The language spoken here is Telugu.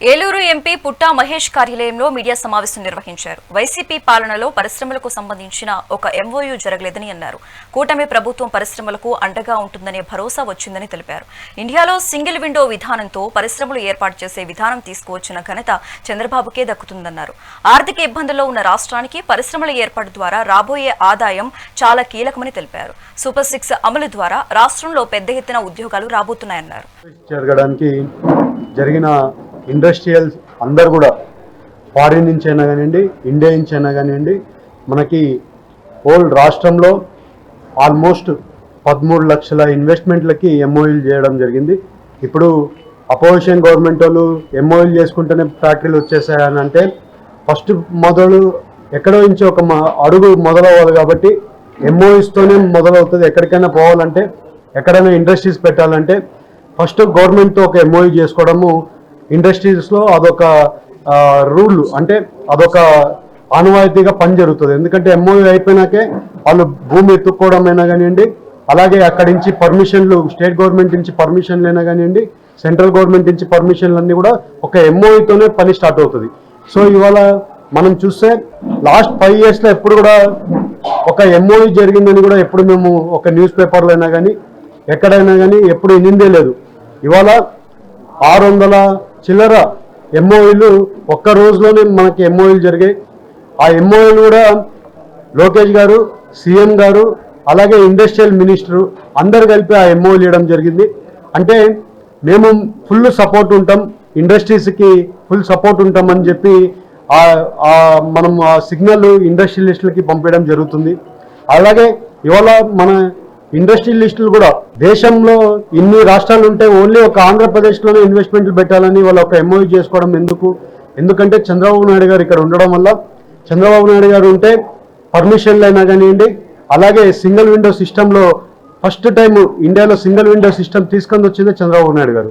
ఏలూరు ఎంపీ పుట్టా మహేష్ కార్యాలయంలో మీడియా సమావేశం నిర్వహించారు. వైసీపీ పాలనలో పరిశ్రమలకు సంబంధించిన ఒక ఎంఓయూ జరగలేదని అన్నారు. కూటమి ప్రభుత్వం పరిశ్రమలకు అండగా ఉంటుందనే భరోసా వచ్చిందని తెలిపారు. ఇండియాలో సింగిల్ విండో విధానంతో పరిశ్రమలు ఏర్పాటు చేసే విధానం తీసుకువచ్చిన ఘనత చంద్రబాబుకే దక్కుతుందన్నారు. ఆర్థిక ఇబ్బందుల్లో ఉన్న రాష్ట్రానికి పరిశ్రమల ఏర్పాటు ద్వారా రాబోయే ఆదాయం చాలా కీలకమని తెలిపారు. సూపర్ సిక్స్ అమలు ద్వారా రాష్ట్రంలో పెద్ద ఎత్తున ఉద్యోగాలు రాబోతున్నాయన్నారు. జరిగిన ఇండస్ట్రియల్ అందరు కూడా ఫారిన్ నుంచి అయినా కానివ్వండి ఇండియా నుంచి అయినా కానివ్వండి మనకి ఓల్డ్ రాష్ట్రంలో ఆల్మోస్ట్ పదమూడు లక్షల ఇన్వెస్ట్మెంట్లకి ఎంఓఎల్ చేయడం జరిగింది. ఇప్పుడు అపోజిషన్ గవర్నమెంట్ వాళ్ళు ఎంఓఎల్ చేసుకుంటేనే ఫ్యాక్టరీలు వచ్చేసాయని అంటే ఫస్ట్ మొదలు ఎక్కడో నుంచి ఒక మ- అడుగు మొదలవ్వాలి కాబట్టి ఎంఓఈస్తోనే మొదలవుతుంది. ఎక్కడికైనా పోవాలంటే ఎక్కడైనా ఇండస్ట్రీస్ పెట్టాలంటే ఫస్ట్ గవర్నమెంట్తో ఒక ఎంఓఈ చేసుకోవడము ఇండస్ట్రీస్లో అదొక రూల్ అంటే అదొక ఆనవాయితీగా పని జరుగుతుంది ఎందుకంటే ఎంఓఈ అయిపోయినాకే వాళ్ళు భూమి ఎత్తుక్కోవడం అయినా కానివ్వండి అలాగే అక్కడి నుంచి పర్మిషన్లు స్టేట్ గవర్నమెంట్ నుంచి పర్మిషన్లు అయినా కానివ్వండి సెంట్రల్ గవర్నమెంట్ నుంచి పర్మిషన్లు అన్నీ కూడా ఒక ఎంఓఈతోనే పని స్టార్ట్ అవుతుంది. సో ఇవాళ మనం చూస్తే లాస్ట్ ఫైవ్ ఇయర్స్లో ఎప్పుడు కూడా ఒక ఎంఓఈ జరిగిందని కూడా ఎప్పుడు మేము ఒక న్యూస్ పేపర్లో అయినా కానీ ఎక్కడైనా కానీ ఎప్పుడు వినిందే లేదు. ఇవాళ ఆరు వందల చిల్లర ఎంఓఈలు ఒక్క రోజులోనే మనకి ఎంఓఈలు జరిగాయి. ఆ ఎంఓఈలు కూడా లోకేష్ గారు సీఎం గారు అలాగే ఇండస్ట్రియల్ మినిస్టరు అందరు కలిపి ఆ ఎంఓఈలు ఇవ్వడం జరిగింది. అంటే మేము ఫుల్ సపోర్ట్ ఉంటాం ఇండస్ట్రీస్కి ఫుల్ సపోర్ట్ ఉంటామని చెప్పి మనం ఆ సిగ్నల్ ఇండస్ట్రియలిస్టులకి పంపించడం జరుగుతుంది. అలాగే ఇవాళ మన ఇండస్ట్రియలిస్టులు కూడా దేశంలో ఇన్ని రాష్ట్రాలు ఉంటే ఓన్లీ ఒక ఆంధ్రప్రదేశ్లోనే ఇన్వెస్ట్మెంట్లు పెట్టాలని వాళ్ళు ఒక ఎంఓయూ చేసుకోవడం ఎందుకు? ఎందుకంటే చంద్రబాబు నాయుడు గారు ఇక్కడ ఉండడం వల్ల చంద్రబాబు నాయుడు గారు ఉంటే పర్మిషన్లు అయినా కానివ్వండి అలాగే సింగిల్ విండో సిస్టంలో ఫస్ట్ టైం ఇండియాలో సింగిల్ విండో సిస్టమ్ తీసుకొని వచ్చింది చంద్రబాబు నాయుడు గారు.